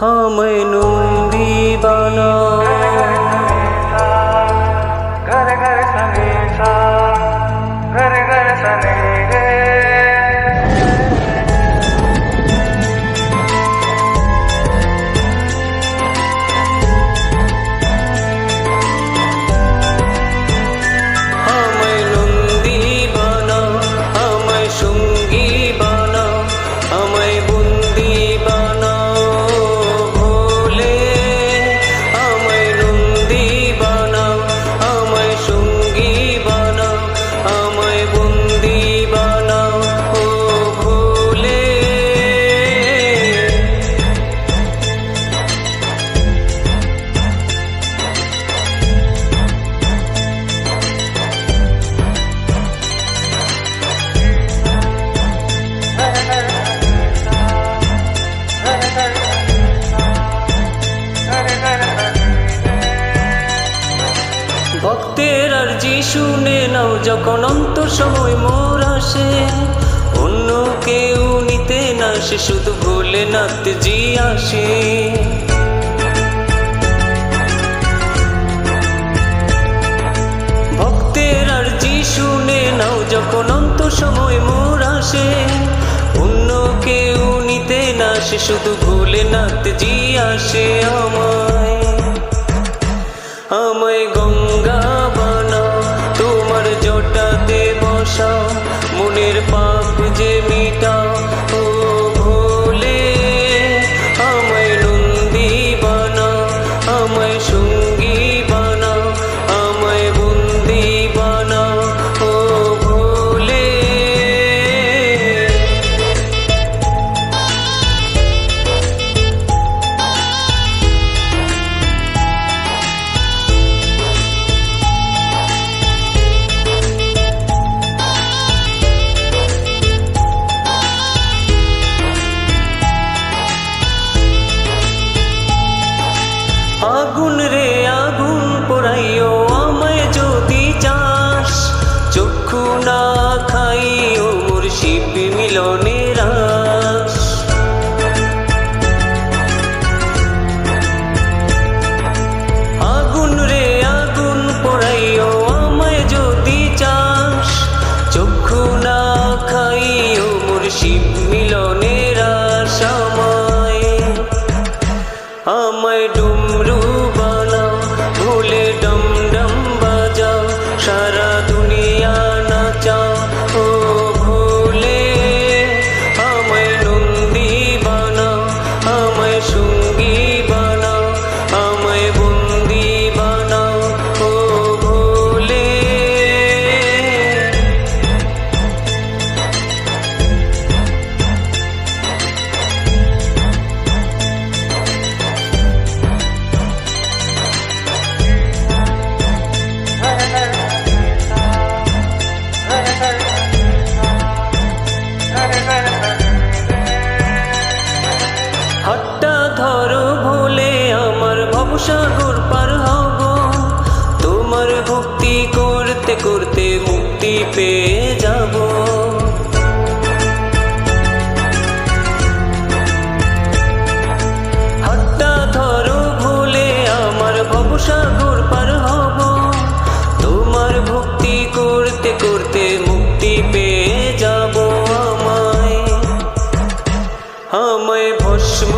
हम दीवाना শুনে নাও যখন অন্ত সময় মোর আসে। অন্য কেউ নিতে না সে শুধু ভোলেনাথ জি আসে। ভক্তের আর জি শুনে নাও যখন অন্ত সময় মোর আসে। অন্য কেউ নিতে না সে শুধু ভোলেনাথ জি আসে। আগুন রে, আগুন পোড়াইও আমায় যদি চাস। চক্ষু না খাইও মোর শিব মিলনের আস আগুন রে, আগুন পোড়াইও আমায় যদি চাস। চক্ষু না খাইও মোর শিব মিলনের আস আমায়। আমায় ডুমরু ভবসাগর পার হব। তোমার ভক্তি করতে করতে মুক্তি পেয়ে যাব। ধরো আমার হব। তোমার ভক্তি করতে করতে মুক্তি পেয়ে আমায়। আমায় ভস্ম